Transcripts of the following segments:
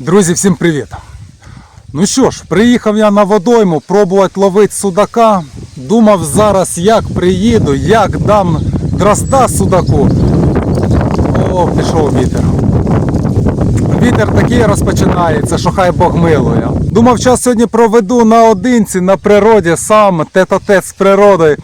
Друзі, всім привіт! Ну що ж, приїхав я на водойму пробувати ловити судака. Думав зараз, як приїду, як дам дрозда судаку. О, пішов вітер. Вітер такий розпочинається, що хай Бог милує. Думав, час сьогодні проведу наодинці на природі, сам тет-а-тет з природою.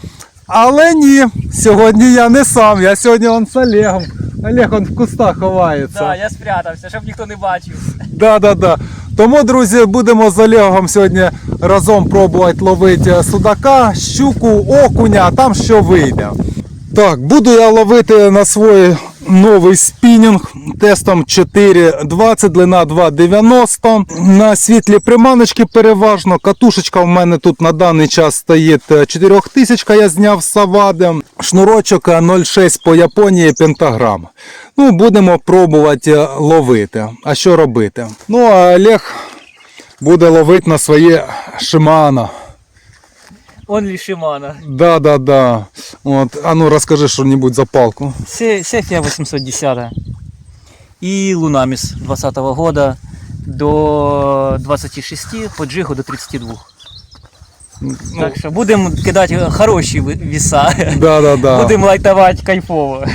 Але ні, сьогодні я не сам, я сьогодні он з Олегом. Олег он в кустах ховається. Да, я спрятався, щоб ніхто не бачив. Да, да, да. Тому, друзі, будемо з Олегом сьогодні разом пробувати ловити судака, щуку, окуня, а там що вийде. Так, буду я ловити на свій новий спінінг тестом 4,20, длина 2,90. На світлі приманочки переважно. Катушечка в мене тут на даний час стоїть 4000, я зняв з Савади. Шнурочок 0,6 по Японії пентаграм. Ну, будемо пробувати е, ловити. А що робити? Ну, а Олег буде ловити на своє Шимано. Онлі Шимана. Да, да, да. От, а ну розкажи що-небудь за палку. Сефія 810 і Лунаміс 20-го года до 26, по джигу до 32. Так що будемо кидати хороші віса. Да, да, да. Будемо лайтувати кайфово.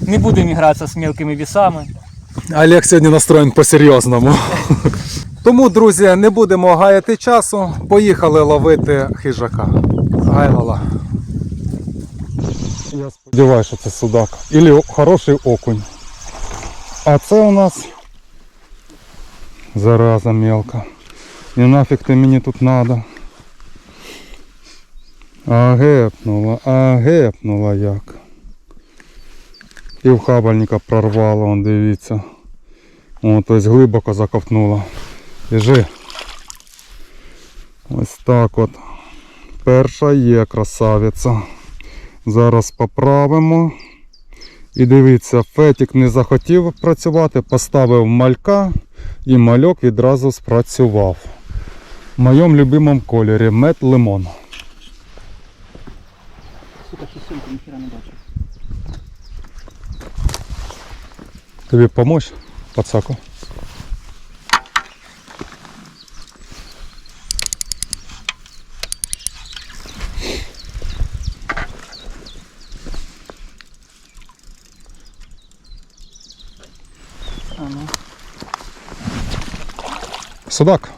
Не будемо гратися з мілкими вісами. Олег сьогодні настроєн по-серйозному. Тому, друзі, не будемо гаяти часу. Поїхали ловити хижака. Гайлала. Я сподіваюся, що це судак. Ілі хороший окунь. А це у нас зараза мелка. І нафіг ти мені тут надо. А гепнула, а гепнула як. І в хабальника прорвало, он дивіться. О, тобто глибоко заковтнуло. Біжи. Ось так от. Перша є красавиця. Зараз поправимо. І дивіться, Фетік не захотів працювати, поставив малька і мальок відразу спрацював. В моєму любимому кольорі мед лимон. Сука, сумку ніхіра не бачу. Тобі помочь, пацаку? Судак.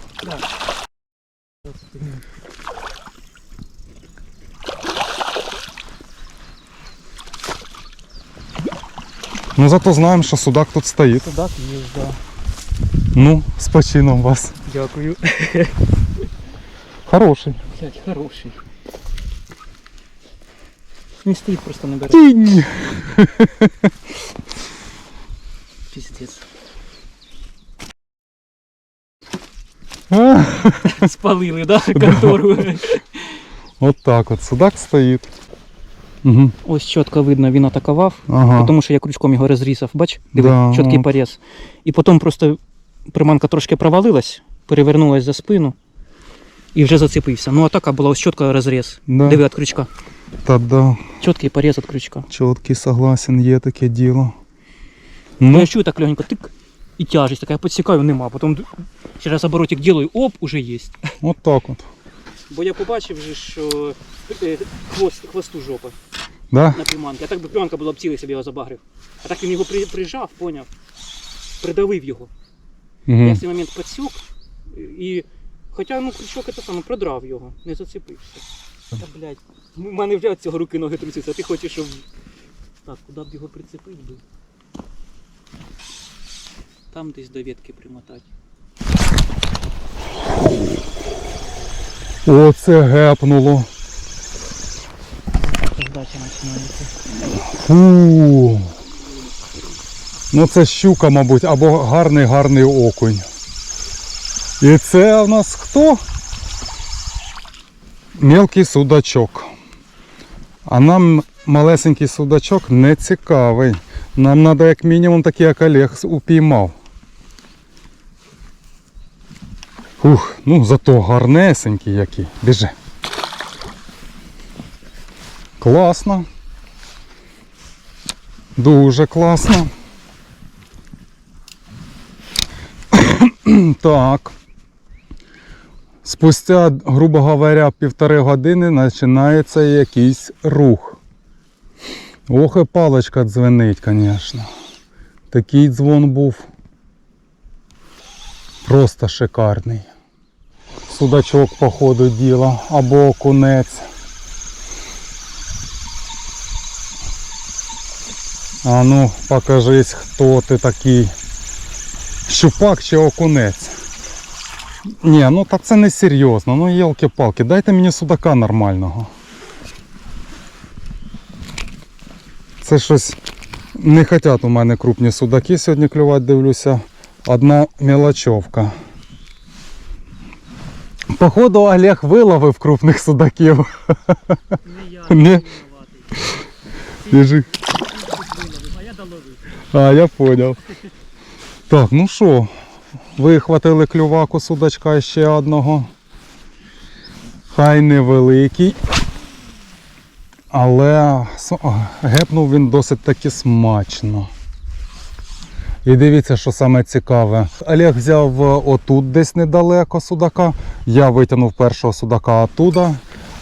Ну зато знаємо, що судак тут стоїть. Судак є, да. Ну, з почином вас. Дякую. Хороший. Блять, хороший. Не стоїть, просто не бере. Тінь. Спалили, да, контору. От так от судак стоїть. Угу. Ось чітко видно, він атакував, Ага. тому що я крючком його розрізав, бач, диви, Да, чіткий от. поріз. І потім просто приманка трошки провалилась, перевернулась за спину і вже зацепився. Ну атака була ось чітко розріз. Да. Диви від крючка. Та да. Чіткий поріз від крючка. Чіткий согласен, є таке діло. Ну, Ну, я чую так легенько тик, і тяжесть, така я підсікаю, нема. Потім через оборотик ділаю, оп, уже є. от так от. Бо я побачив, же, що е, хвост, хвосту жопа Да? на приманки. А так би приманка була б ціла, собі його забагрив. А так він його при, прижав, поняв, придавив його. Я Угу. в цей момент підсік і. Хоча ну крючок це саме продрав його, не зацепився. Та блядь, у мене вже від цього руки ноги трусяться, а ти хочеш, щоб. Так, куди б його прицепити? Там десь до ветки примотати. Оце гепнуло. Ждача починається. Фу. Ну це щука, мабуть, або гарний гарний окунь. І це в нас хто? Мелкий судачок. А нам малесенький судачок не цікавий. Нам треба як мінімум такий як Олег упіймав. Ух, ну зато гарнесенький який. Біжи. Класно. Дуже класно. Так. Спустя, грубо говоря, півтори години починається якийсь рух. Ох, і паличка дзвенить, звісно. Такий дзвон був просто шикарний. Судачок по ходу діла або окунець. А ну, покажись, хто ти такий. Щупак чи окунець. Ні, ну та це не серйозно, ну єлки-палки, дайте мені судака нормального. Це щось не хочуть у мене крупні судаки сьогодні клювати, дивлюся. Одна мелочовка. Походу Олег виловив крупних судаків. Не я. А я доловив. А, я понял. Так, ну що, вихватили клюваку судачка ще одного. Хай невеликий. Але гепнув він досить таки смачно. І дивіться, що саме цікаве. Олег взяв е, отут десь недалеко судака. Я витягнув першого судака оттуда,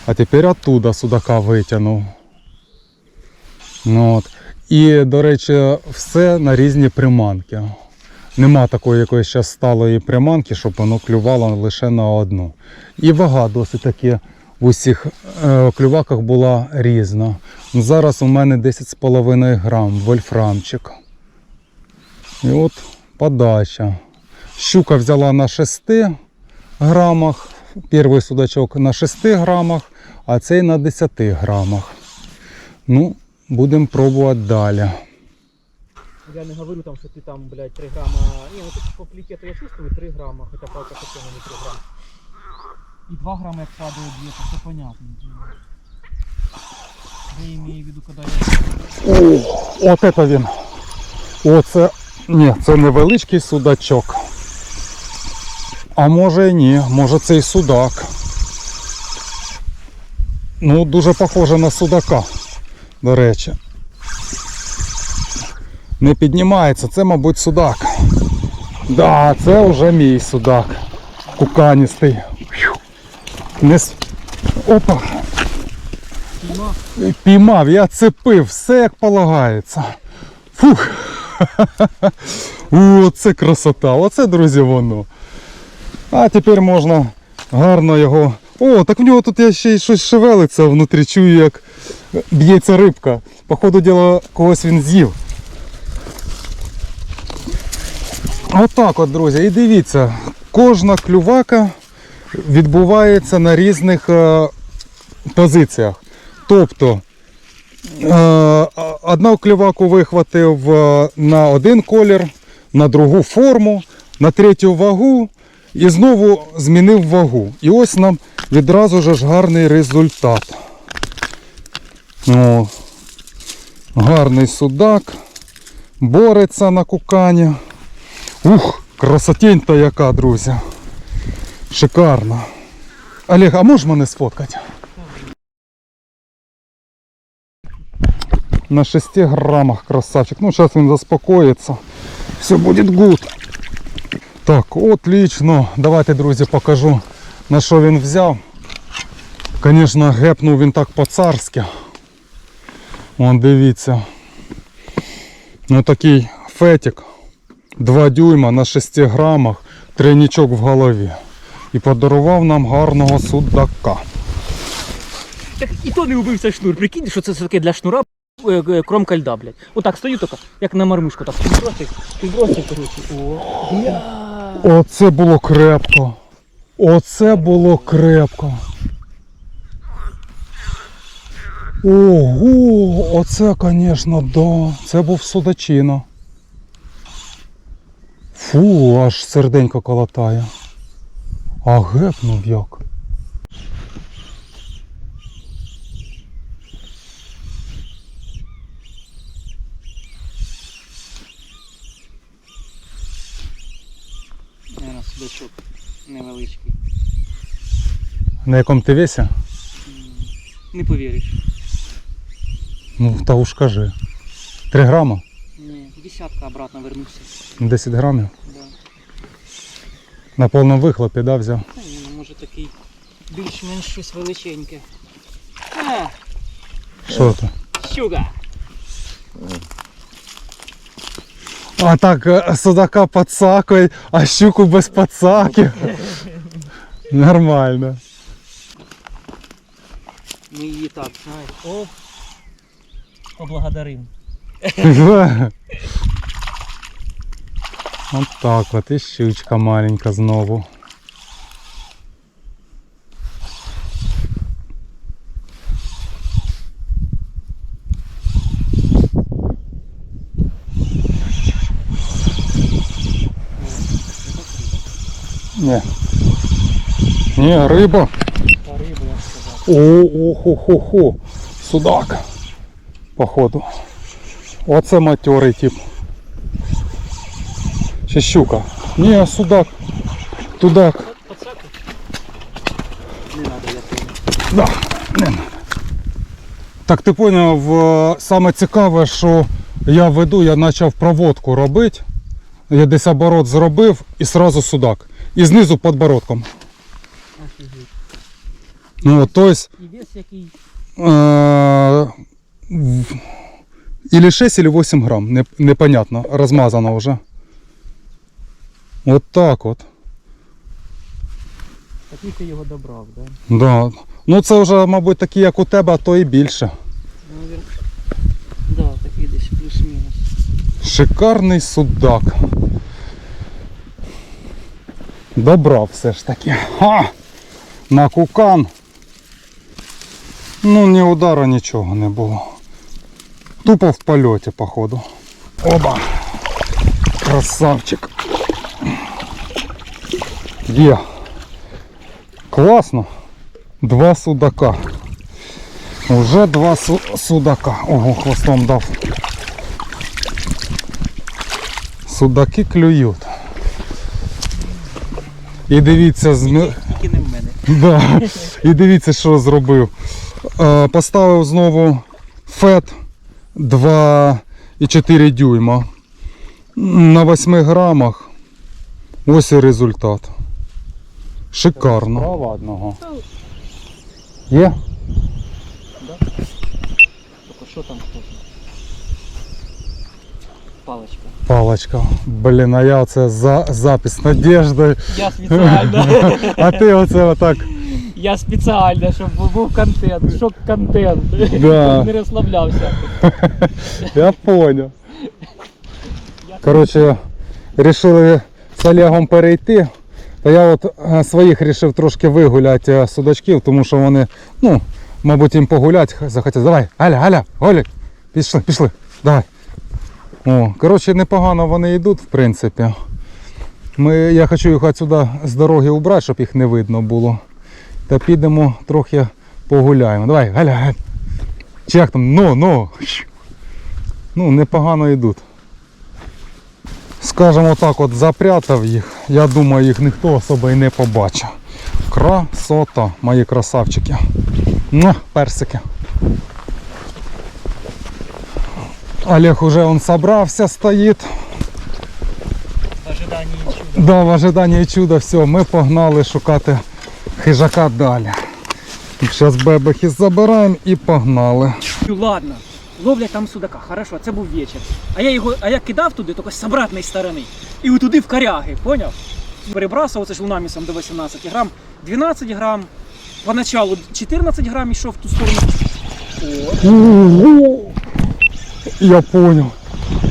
а тепер оттуда судака витягнув. Ну, от. І, до речі, все на різні приманки. Нема такої якоїсь ще сталої приманки, щоб воно клювало лише на одну. І вага досить таки в усіх е, клюваках була різна. Зараз у мене 10,5 грам вольфрамчик. І от подача. Щука взяла на 6 грамах, перший судачок на 6 грамах, а цей на 10 грамах. Ну, будемо пробувати далі. Я не говорю там, що ти там, блядь, 3 грама. Ні, ну тут по плікету я чувствую 3 грама, хоча палка совсем не 3 грама. І 2 грама як падає где-то, все понятно. Я имею в виду, когда я... О, от это він. Оце. Ні, це невеличкий судачок. А може і ні, може це і судак. Ну, дуже похоже на судака, до речі. Не піднімається, це, мабуть, судак. Да, це вже мій судак. Куканістий. Не... Опа. Піймав, я цепив, все як полагається. Фух. О, це красота. Оце, друзі, воно. А тепер можна гарно його. О, так в нього тут я ще й щось шевелиться внутрі, чую, як б'ється рибка. Походу діла, когось він з'їв. Отак от, друзі. І дивіться, кожна клювака відбувається на різних е, позиціях. Тобто одну клюваку вихватив е, на один колір, на другу форму, на третю вагу і знову змінив вагу. І ось нам відразу ж гарний результат. О, гарний судак, бореться на кукані. Ух, красотень-то яка, друзі. Шикарно. Олег, а можеш мене сфоткати? На 6 граммах красавчик. Ну, сейчас он заспокоится. Все будет гуд. Так, отлично. Давайте, друзі, покажу, на що він взяв. Звісно, гепнув він так по-царськи. Вон, дивіться. Ну такий фетик. 2 дюйма на 6 грамах, тройничок в голові. І подарував нам гарного судака. Так і то не убився шнур. Прикинь, що це все-таки для шнура кромка льда, блядь. Отак стою тільки, як на мармишку, так підбросив, коротше. О. Оце було крепко. Оце було крепко. Ого, оце, звісно, да. Це був судачина. Фу, аж серденько колотає. А гепнув як. Наверно, невеличкий. На якому ти весі? Не повіриш. Ну, та уж кажи. 3 грама? Ні, десятка обратно вернувся. 10 грамів? Да. На повному вихлопі, да, взяв? Та ні, ну, може такий більш-менш щось величеньке. А, Що це? щука! А так судака судака пацакають, а щуку без подсаки. Нормально. Ми її так, знаєш, о, поблагодарим. От так от, і щучка маленька знову. Ні. Ні, риба. Та риба, я сказав. О, охо-хо-хо. Судак. Походу. Оце материй тип. Чи щука? Ні, судак. Тудак. Не треба, я понял. Да, не надо. Так ти поняв, е, саме цікаве, що я веду, я почав проводку робити. Я десь оборот зробив і сразу судак. І знизу подбородком. Ну, то есть, І вес який? Э, в- Или 6, или 8 грамм, не- непонятно, размазано уже. Вот так от. Такий ти його добрав, да? Да. Ну це вже, мабуть, такі, як у тебе, а то і більше. Ну, він... Да, такий десь плюс-мінус. Шикарний судак. Добрав все ж таки. Ха! На кукан. Ну, ні удара, нічого не було. Тупо в польоті, походу. Оба! Красавчик. Є. Класно. Два судака. Уже два су- судака. Ого, хвостом дав. Судаки клюють. І дивіться, зми... Тільки не в мене. да. і дивіться, що зробив. Поставив знову фет 2,4 дюйма. На 8 грамах. Ось і результат. Шикарно. Права одного. Є? Тобто що там хто? Паличка. Палочка. Блін, а я оце за запис надіждою. Я спеціально. А ти оце отак. Я спеціально, щоб був контент, шок контент. Да. Не розслаблявся. Я понял. Коротше, вирішили з Олегом перейти. Та я от е, своїх вирішив трошки вигуляти е, судачків, тому що вони, ну, мабуть, їм погуляти захотять. Давай, Аля, Аля, Олік, пішли, пішли, давай. О, коротше, непогано вони йдуть, в принципі. Ми, я хочу їх отсюди з дороги убрати, щоб їх не видно було. Та підемо трохи погуляємо. Давай, Галя, Галя. Чи як там? Ну, ну. Ну, непогано йдуть. Скажімо так, от запрятав їх. Я думаю, їх ніхто особо і не побачив. Красота, мої красавчики. Ну, персики. Олег уже он собрався, стоїть. В ожиданні чуда. Да, в ожиданні чуда, все, ми погнали шукати хижака далі. Зараз бебехи забираємо і погнали. Ну ладно, ловлять там судака, хорошо, це був вечір. А я його, а я кидав туди тільки з обратної сторони. І отуди в коряги, поняв? Перебрасував це ж лунамісом до 18 грам, 12 грам. Поначалу 14 грам йшов в ту сторону. О! Я понял.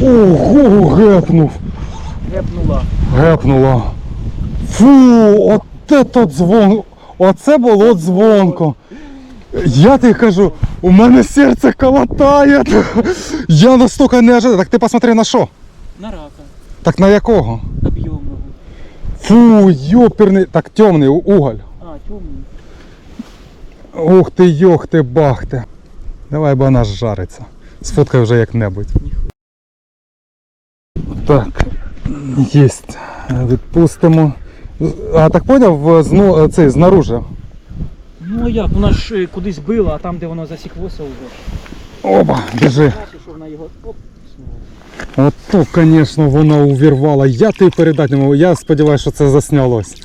Ого, гепнув. гепнула. Гепнула. Фу, от это дзвон. Оце було дзвонко. Я тобі кажу, у мене серце колотає. Я настільки не ожидав. Так ти посмотри на що? На рака, Так на якого? об'ємного. Фу, йоперний. Так темний уголь. А, темний. Ух ти, йох ти, бах ти. Давай, бо вона ж жариться. Сфоткай вже як-небудь. Так, єсть. Відпустимо. А так поняв, зну, цей, знаружи. Ну а як, вона ж е, кудись била, а там, де воно засіклося вже. Оба, біжи. Ото, звісно, вона увірвала. Я тобі передати не можу. Я сподіваюся, що це заснялось.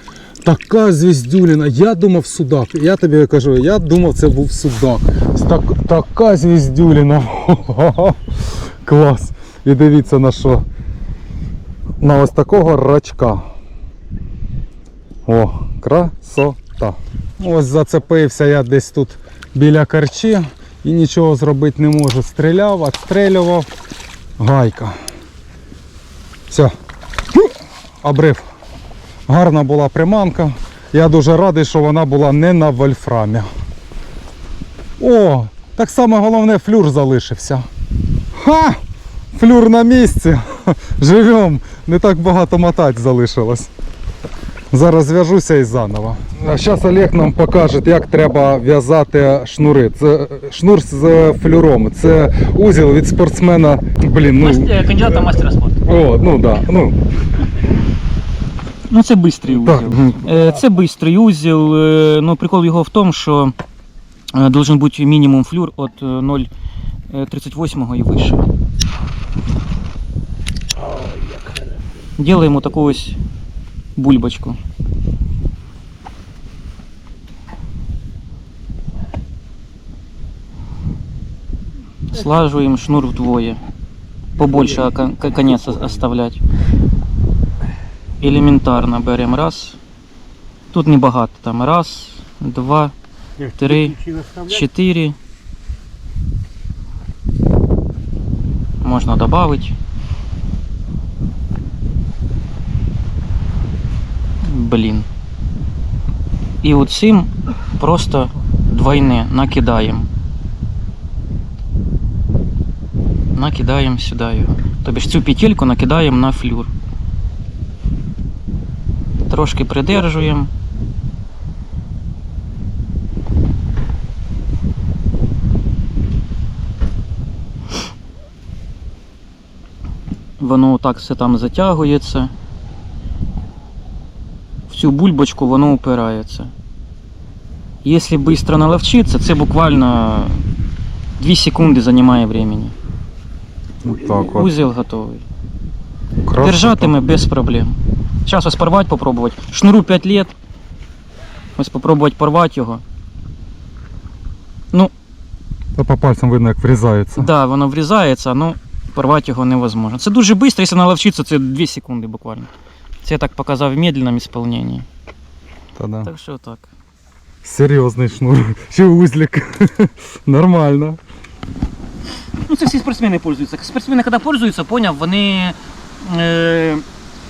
Така звіздюліна. Я думав судак. Я тобі кажу, я думав, це був судак. Так, така звіздюліна. Клас. І дивіться на що. На ось такого рачка. О, красота. Ось зацепився я десь тут біля карчі і нічого зробити не можу. Стріляв, відстрелював. Гайка. Все. Обрив. Гарна була приманка. Я дуже радий, що вона була не на вольфрамі. О, так само головне флюр залишився. Ха! Флюр на місці. Живем. Не так багато мотать залишилось. Зараз зв'яжуся і заново. А зараз Олег нам покаже, як треба в'язати шнури. Це е, шнур з флюром. Це узіл від спортсмена. Блін, ну. Кандидата мастера спорту. О, ну да. Ну, Ну це швидкий так. узіл. Е, Це швидкий узіл. е, Ну, прикол його в тому, що е, должен бути мінімум флюр від е, 0,38 і вище. Делаємо таку ось бульбочку. Слаживаем шнур вдвое. Побольше конец оставлять. Елементарно берем раз. Тут небагато. Там раз, два, три, чотири. Можна добавить. Блін. І оцим просто двойне накидаємо. Накидаємо сюди його. Тобі ж цю петельку накидаємо на флюр. Трошки придержуємо. Воно так все там затягується. В цю бульбочку воно упирається. Якщо швидко наловчитися, це буквально 2 секунди займає времени. Так от. Узел готовий. Держатиме без проблем. Зараз ось порвати попробувати. Шнуру 5 лет. Ось попробувати порвати його. Ну, Та по пальцям видно, як врізається. так, да, воно врізається, але порвати його невозможно. Це дуже швидко, якщо наловчитися, це 2 секунди буквально. Це я так показав в медленному виконанні. Та-да. Так що так. Серйозний шнур. Ще узлик. Нормально. Ну, це всі спортсмени пользуються. Спортсмени, коли пользуються, поняв, вони е,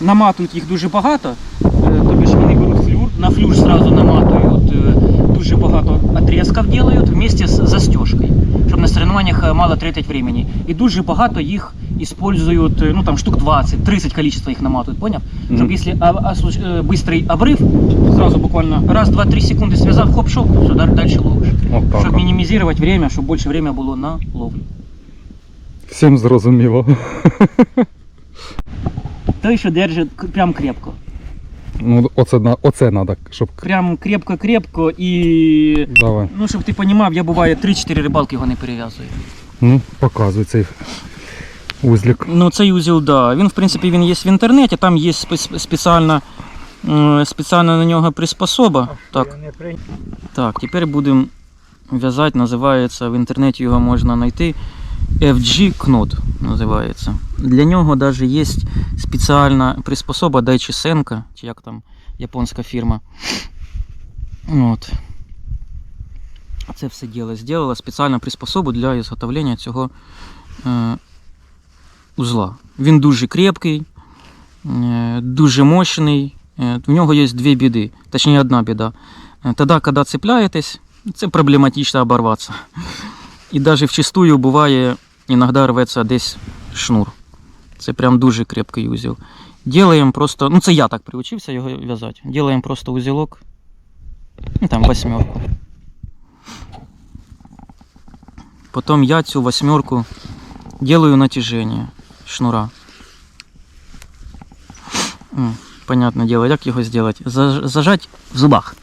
наматують їх дуже багато. Е, тобі ж вони беруть флюр, на флюр сразу наматують е, дуже багато отрезків делають вместе з застежкою, щоб на соревнованиях е, мало тратить времени. І дуже багато їх использують, е, ну там штук 20, 30 количество їх наматують, поняв? Щоб Мгм. якщо а, а, случ- е, быстрий обрив, сразу буквально раз, два, три секунди зв'язав, хоп, шов, все, далі ловиш. От так. Щоб от. мінімізувати время, щоб більше время було на ловлю. Всім зрозуміло. Той, що держить прям крепко. Ну, оце, на- оце треба, щоб. Прям крепко-крепко і. Давай. Ну, щоб ти розумів, я буває 3-4 рибалки його не перев'язую. Ну, показуй цей узлик. Ну, цей узіл, да. Він, в принципі, він є в інтернеті, там є спе- спеціальна, е, спеціальна на нього приспособа. Так, так, тепер будемо в'язати, називається, в інтернеті його можна знайти. FG Knot називається. Для нього навіть є спеціальна приспособа Daichi Senka, чи як там японська фірма. От. Це все діло зробила спеціальну приспособу для ізготовлення цього е, узла. Він дуже крепкий, е, дуже мощний. Е, В нього є дві біди, точніше одна біда. Е, Тоді, коли цепляєтесь, це проблематично оборватися. І навіть вчастую буває, іноді рветься десь шнур. Це прям дуже крепкий узел. Делаємо просто, ну це я так приучився його в'язати. Делаємо просто узелок. Ну там восьмерку. Потім я цю восьмерку делаю натяжение шнура. Понятне дело, як його зробити? Зажать в зубах.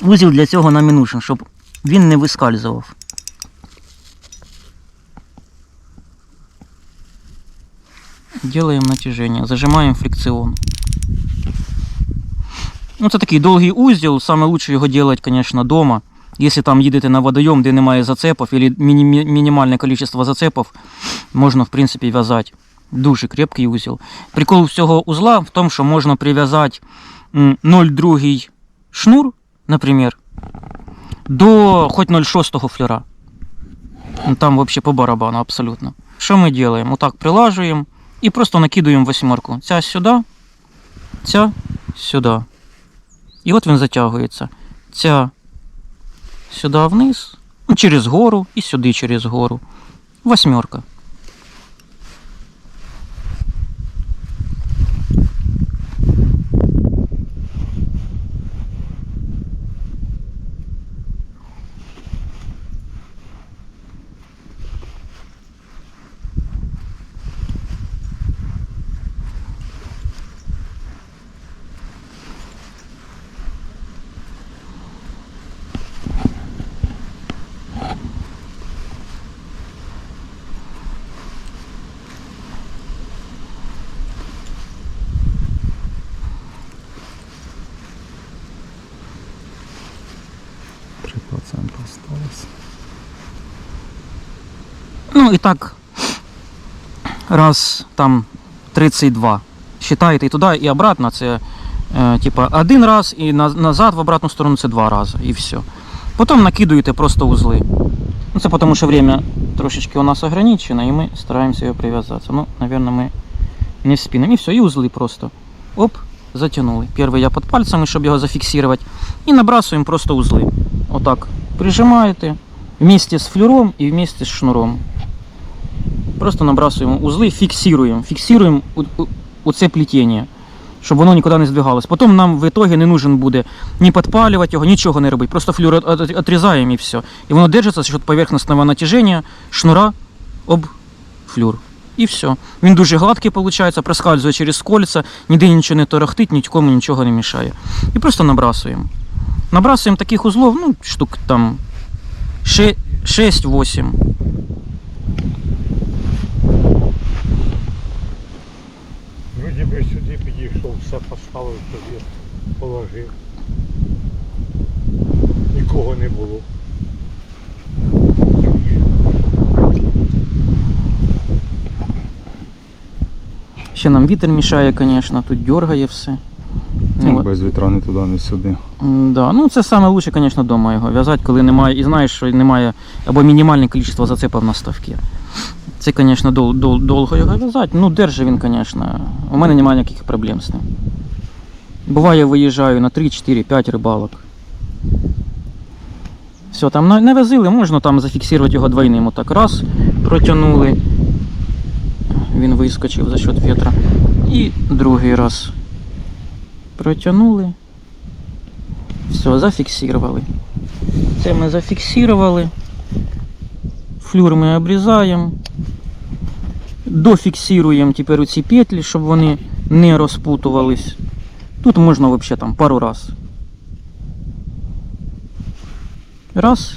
Узел для цього нам і нужен, щоб він не вискальзував. Делаем натяжение, зажимаем фрикцион. Ну, це такий довгий узел, саме лучше його делать, конечно, дома. Якщо там їдете на водойом, де немає зацепів, або міні- мінімальне кількість зацепів, можна, в принципі, в'язати. Дуже крепкий узел. Прикол всього узла в тому, що можна прив'язати 0,2 шнур, наприклад, до хоч 0,6 флера. Там вообще по барабану абсолютно. Що ми робимо? Отак прилажуємо і просто накидуємо восьмерку. Ця сюди, ця сюди. І от він затягується. Ця сюди вниз, ну, через гору і сюди через гору. Восьмерка. Три осталось. Ну і так, раз там 32. Считаєте і туди, і обратно. Це е, типа один раз, і на, назад в обратну сторону це два рази. І все. Потім накидуєте просто узли. Ну, це тому, що время трошечки у нас ограничено, і ми стараємося його прив'язатися. Ну, наверное, ми не спином. І все, і узли просто. Оп, затягнули. Перший я під пальцями, щоб його зафіксувати. І набрасуємо просто узли. Отак. Прижимаєте вместе з флюром і вместе з шнуром. Просто набрасуємо узли, фіксуємо. Фіксуємо у, у, у це плетіння, щоб воно нікуди не здвигалось. Потім нам в ітогі не нужен буде ні підпалювати його, нічого не робити. Просто флюр от- от- отрізаємо і все. І воно держиться за поверхностного натяження шнура об флюр. І все. Він дуже гладкий, виходить, проскальзує через кольця, ніде нічого не торохтить, нікому нічого не мішає. І просто набрасуємо. Набрасуємо таких узлов, ну, штук там 6-8. Вроді би сюди підійшов, все поставив собі, положив. Нікого не було. Ще нам вітер мішає, звісно, тут дергає все. Ну, без вітра не туди, не сюди. Да. Ну це саме лучше, звісно, вдома його в'язати, коли немає, і знаєш, що немає або мінімальне кількість зацепів на ставки. Це, звісно, дол, дол, довго його в'язати. Ну, держи він, звісно. У мене немає ніяких проблем з ним. Буває, виїжджаю на 3, 4, 5 рибалок. Все, там на- навязили, можна там зафіксувати його двойним. Отак раз протягнули. Він вискочив за счет вітра. І другий раз протягнули. Все, зафіксували. Це ми зафіксували. Флюр ми обрізаємо. Дофіксуємо тепер ці петлі, щоб вони не розпутувались. Тут можна взагалі там пару раз. Раз.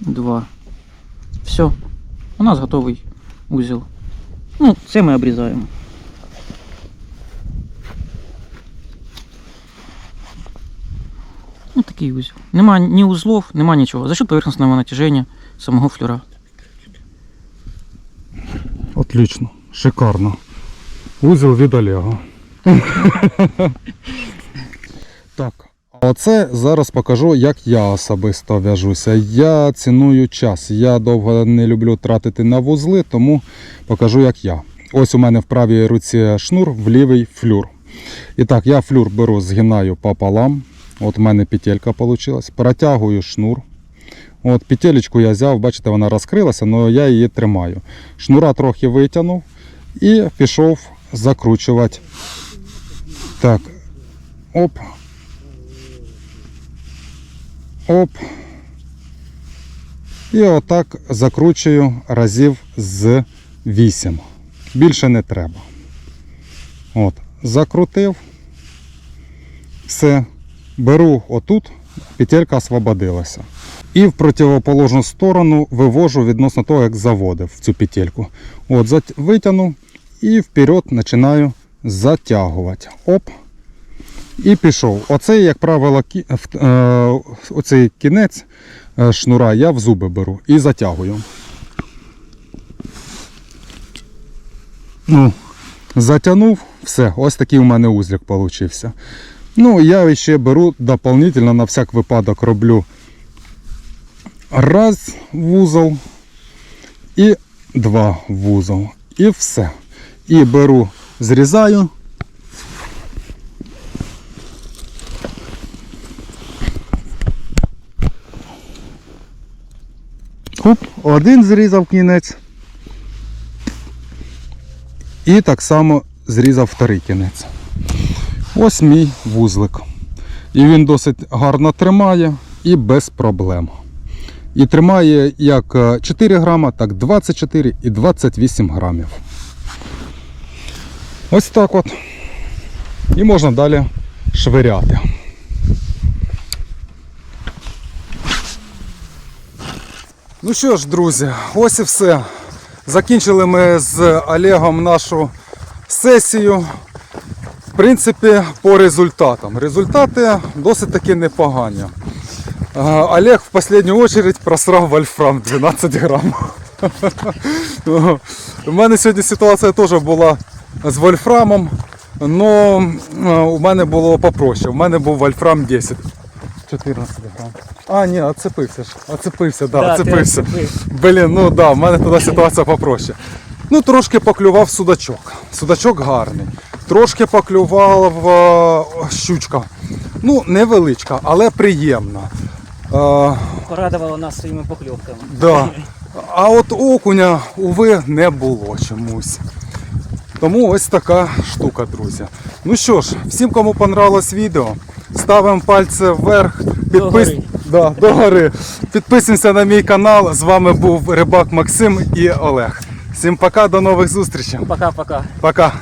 Два. Все. У нас готовий узел. Ну, це ми обрізаємо. Ну, такий узел. Нема ні узлов, нема нічого. За счет поверхностного натяження самого флюра. Отлично, шикарно. Узел від Олега. так. Оце зараз покажу, як я особисто в'яжуся. Я ціную час. Я довго не люблю тратити на вузли, тому покажу, як я. Ось у мене в правій руці шнур, в лівій флюр. І так, я флюр беру, згинаю пополам. От у мене петелька вийшла. Протягую шнур. От петелечку я взяв, бачите, вона розкрилася, але я її тримаю. Шнура трохи витягнув і пішов закручувати. Так. Оп. Оп. І отак закручую разів з 8. Більше не треба. От. Закрутив. Все. Беру отут петелька освободилася. І в противоположну сторону вивожу відносно того, як заводив цю петельку. От, зат... витягнув і вперед починаю затягувати. Оп. І пішов. Оцей, як правило, кі... е, оцей кінець е, шнура я в зуби беру і затягую. Ну, затягнув, все, ось такий у мене узлик получився. Ну, я ще беру дополнительно на всяк випадок роблю раз вузол і два вузол. І все. І беру, зрізаю. Оп, один зрізав кінець. І так само зрізав вторий кінець. Ось мій вузлик. І він досить гарно тримає і без проблем. І тримає як е, 4 грама, так 24 і 28 грамів. Ось так от. І можна далі швиряти. Ну що ж, друзі, ось і все. Закінчили ми з Олегом нашу сесію. В принципі, по результатам. Результати досить таки непогані. Олег в останню очередь просрав вольфрам 12 грам. У мене сьогодні ситуація теж була з вольфрамом, але у мене було попроще. У мене був вольфрам 10. 14 грам. А, ні, оцепився ж. Оцепився, да, Да, оцепився. Блін, ну да, в мене тоді ситуація попроще. Ну, трошки поклював судачок. Судачок гарний. Трошки поклював е, щучка. Ну, невеличка, але приємна. Е, Порадувала нас своїми покльовками. да. А от окуня, уви, не було чомусь. Тому ось така штука, друзі. Ну що ж, всім, кому понравилось відео, ставимо пальці вверх, підпис... Догори. Да, догори. підписуємося на мій канал. З вами був Рибак Максим і Олег. Всім пока, до нових зустрічей. Пока-пока. Пока.